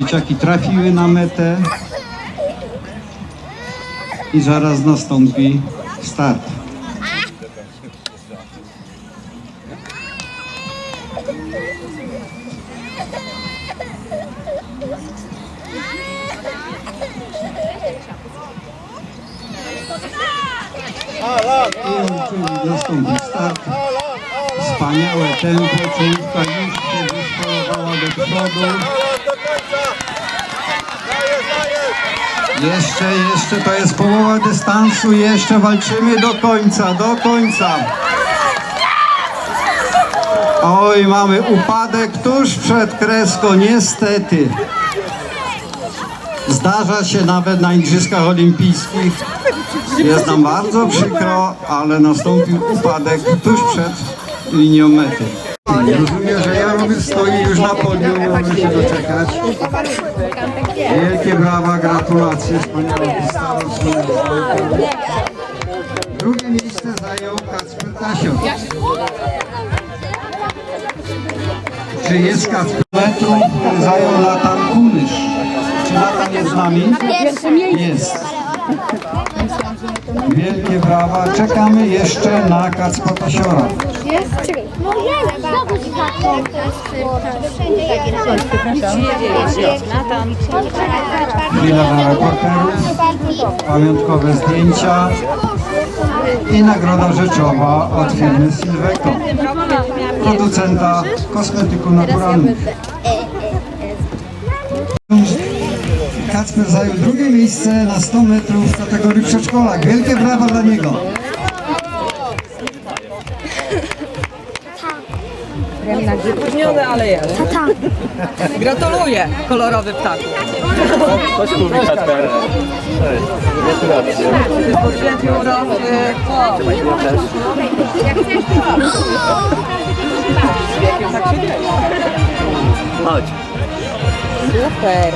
Dzieciaki trafiły na metę i zaraz nastąpi start. I nastąpi start. Wspaniałe tempo, czołówka już się wystarowała do przodu. Jeszcze, jeszcze to jest połowa dystansu, jeszcze walczymy do końca, do końca. Oj, mamy upadek tuż przed kreską, niestety. Zdarza się nawet na Igrzyskach Olimpijskich. Jest nam bardzo przykro, ale nastąpił upadek tuż przed linią mety. Rozumiem, że Jaromir stoi już na podium, nie może się doczekać. Wielkie brawa, gratulacje, starostwo. Drugie miejsce zajął Kacper Tasiok. Czy jest Kacper? Metrów zajął Natan Kunysz. Czy Natan jest z nami? Jest. Wielkie brawa. Czekamy jeszcze na Kacpra Tasiora. No jest, znowu Chwila dla reporterów. Pamiątkowe zdjęcia. I nagroda rzeczowa od firmy Silveco. Producenta kosmetyku naturalnych. Kacper zajął drugie miejsce na 100 metrów w kategorii przedszkolak. Wielkie brawa dla niego. Spóźniony, ale jest. Gratuluję, kolorowy ptaku. Co się mówi, Kacper? Gratulacje. Chodź. Super.